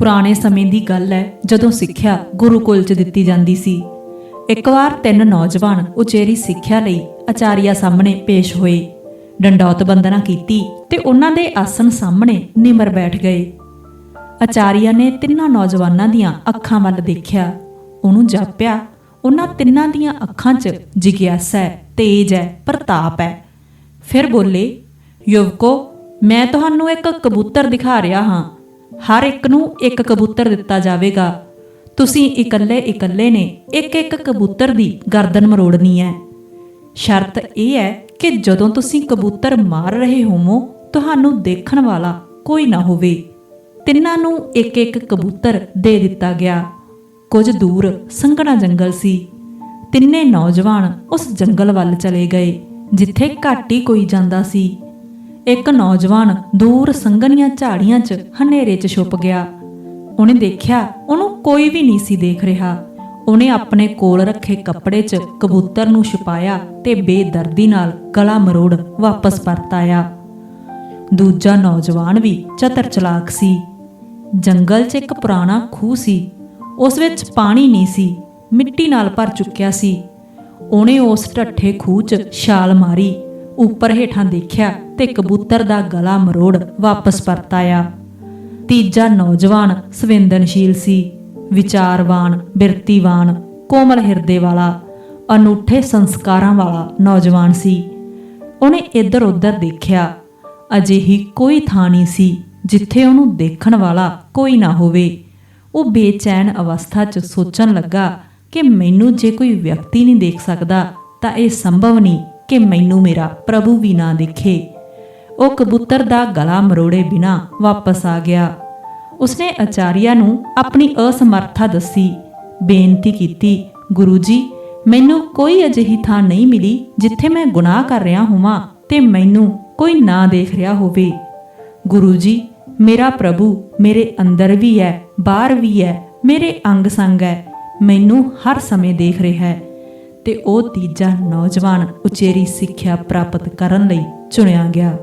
ਪੁਰਾਣੇ ਸਮੇਂ ਦੀ ਗੱਲ ਹੈ, ਜਦੋਂ ਸਿੱਖਿਆ ਗੁਰੂਕੁਲ 'ਚ ਦਿੱਤੀ ਜਾਂਦੀ ਸੀ। ਇੱਕ ਵਾਰ ਤਿੰਨ ਨੌਜਵਾਨ ਉਚੇਰੀ ਸਿੱਖਿਆ ਲਈ ਆਚਾਰੀਆ ਸਾਹਮਣੇ ਪੇਸ਼ ਹੋਏ। ਡੰਡੌਤ ਬੰਦਨਾ ਕੀਤੀ ਤੇ ਉਹਨਾਂ ਦੇ ਆਸਣ ਸਾਹਮਣੇ ਨਿਮਰ ਬੈਠ ਗਏ। ਆਚਾਰੀਆ ਨੇ ਤਿੰਨਾਂ ਨੌਜਵਾਨਾਂ ਦੀਆਂ ਅੱਖਾਂ ਵੱਲ ਦੇਖਿਆ। ਉਹਨੂੰ ਜਾਪਿਆ, ਉਹਨਾਂ ਤਿੰਨਾਂ ਦੀਆਂ ਅੱਖਾਂ 'ਚ ਜਿਗਿਆਸਾ ਹੈ, ਤੇਜ ਹੈ, ਪ੍ਰਤਾਪ ਹੈ। ਫਿਰ ਬੋਲੇ, ਯੁਵਕੋ, ਮੈਂ ਤੁਹਾਨੂੰ ਇੱਕ ਕਬੂਤਰ ਦਿਖਾ ਰਿਹਾ ਹਾਂ। ਹਰ ਇੱਕ ਨੂੰ ਇੱਕ ਕਬੂਤਰ ਦਿੱਤਾ ਜਾਵੇਗਾ। ਤੁਸੀਂ ਇਕੱਲੇ ਇਕੱਲੇ ਨੇ ਇੱਕ ਇੱਕ ਕਬੂਤਰ ਦੀ ਗਰਦਨ ਮਰੋੜਨੀ ਹੈ। ਸ਼ਰਤ ਇਹ ਹੈ ਕਿ ਜਦੋਂ ਤੁਸੀਂ ਕਬੂਤਰ ਮਾਰ ਰਹੇ ਹੋਵੋ, ਤੁਹਾਨੂੰ ਦੇਖਣ ਵਾਲਾ ਕੋਈ ਨਾ ਹੋਵੇ। ਤਿੰਨਾਂ ਨੂੰ ਇੱਕ ਇੱਕ ਕਬੂਤਰ ਦੇ ਦਿੱਤਾ ਗਿਆ। ਕੁਝ ਦੂਰ ਸੰਘਣਾ ਜੰਗਲ ਸੀ। ਤਿੰਨੇ ਨੌਜਵਾਨ ਉਸ ਜੰਗਲ ਵੱਲ ਚਲੇ ਗਏ, ਜਿੱਥੇ ਘੱਟ ਹੀ ਕੋਈ ਜਾਂਦਾ ਸੀ। ਇੱਕ ਨੌਜਵਾਨ ਦੂਰ ਸੰਘਣੀਆਂ ਝਾੜੀਆਂ 'ਚ ਹਨੇਰੇ 'ਚ ਛੁਪ ਗਿਆ। ਉਹਨੇ ਦੇਖਿਆ ਉਹਨੂੰ ਕੋਈ ਵੀ ਨਹੀਂ ਸੀ ਦੇਖ ਰਿਹਾ। ਉਹਨੇ ਆਪਣੇ ਕੋਲ ਰੱਖੇ ਕੱਪੜੇ 'ਚ ਕਬੂਤਰ ਨੂੰ ਛੁਪਾਇਆ ਤੇ ਬੇਦਰਦੀ ਨਾਲ ਗਲਾ ਮਰੋੜ ਵਾਪਸ ਪਰਤ ਆਇਆ। ਦੂਜਾ ਨੌਜਵਾਨ ਵੀ ਚਤਰ ਚਲਾਕ ਸੀ। ਜੰਗਲ 'ਚ ਇੱਕ ਪੁਰਾਣਾ ਖੂਹ ਸੀ। ਉਸ ਵਿੱਚ ਪਾਣੀ ਨਹੀਂ ਸੀ। ਮਿੱਟੀ ਨਾਲ ਭਰ ਚੁੱਕਿਆ ਸੀ। ਉਹਨੇ ਉਸ ਢੱਠੇ ਖੂਹ 'ਚ ਛਾਲ ਮਾਰੀ। ਉੱਪਰ ਹੇਠਾਂ ਦੇਖਿਆ ਤੇ ਕਬੂਤਰ ਦਾ ਗਲਾ ਮਰੋੜ ਵਾਪਸ ਪਰਤ ਆਇਆ। ਤੀਜਾ ਨੌਜਵਾਨ ਸੰਵੇਦਨਸ਼ੀਲ ਸੀ, ਵਿਚਾਰਵਾਨ, ਬਿਰਤੀਵਾਨ, ਕੋਮਲ ਹਿਰਦੇ ਵਾਲਾ, ਅਨੂਠੇ ਸੰਸਕਾਰਾਂ ਵਾਲਾ ਨੌਜਵਾਨ ਸੀ। ਉਹਨੇ ਇੱਧਰ ਉੱਧਰ ਦੇਖਿਆ, ਅਜਿਹੀ ਕੋਈ ਥਾਂ ਨਹੀਂ ਸੀ ਜਿੱਥੇ ਉਹਨੂੰ ਦੇਖਣ ਵਾਲਾ ਕੋਈ ਨਾ ਹੋਵੇ। ਉਹ ਬੇਚੈਨ ਅਵਸਥਾ 'ਚ ਸੋਚਣ ਲੱਗਾ ਕਿ ਮੈਨੂੰ ਜੇ ਕੋਈ ਵਿਅਕਤੀ ਨਹੀਂ ਦੇਖ ਸਕਦਾ, ਤਾਂ ਇਹ ਸੰਭਵ ਨਹੀਂ। ਕਿ ਮੈਨੂੰ ਮੇਰਾ ਪ੍ਰਭੂ ਵੀ ਨਾ ਦੇਖੇ। ਉਹ ਕਬੂਤਰ ਦਾ ਗਲਾ ਮਰੋੜੇ ਬਿਨਾ ਵਾਪਸ ਆ ਗਿਆ। ਉਸਨੇ ਆਚਾਰੀਆ ਨੂੰ ਆਪਣੀ ਅਸਮਰਥਾ ਦੱਸੀ, ਬੇਨਤੀ ਕੀਤੀ, ਗੁਰੂ ਜੀ, ਮੈਨੂੰ ਕੋਈ ਅਜਿਹੀ ਥਾਂ ਨਹੀਂ ਮਿਲੀ ਜਿੱਥੇ ਮੈਂ ਗੁਨਾਹ ਕਰ ਰਿਹਾ ਹੋਵਾਂ ਤੇ ਮੈਨੂੰ ਕੋਈ ਨਾ ਦੇਖ ਰਿਹਾ ਹੋਵੇ। ਗੁਰੂ ਜੀ, ਮੇਰਾ ਪ੍ਰਭੂ ਮੇਰੇ ਅੰਦਰ ਵੀ ਹੈ, ਬਾਹਰ ਵੀ ਹੈ, ਮੇਰੇ ਅੰਗ ਸੰਗ ਹੈ, ਮੈਨੂੰ ਹਰ ਸਮੇਂ ਦੇਖ ਰਿਹਾ ਹੈ। ਤੇ ਉਹ ਤੀਜਾ ਨੌਜਵਾਨ ਉਚੇਰੀ ਸਿੱਖਿਆ ਪ੍ਰਾਪਤ ਕਰਨ ਲਈ ਚੁਣਿਆ ਗਿਆ।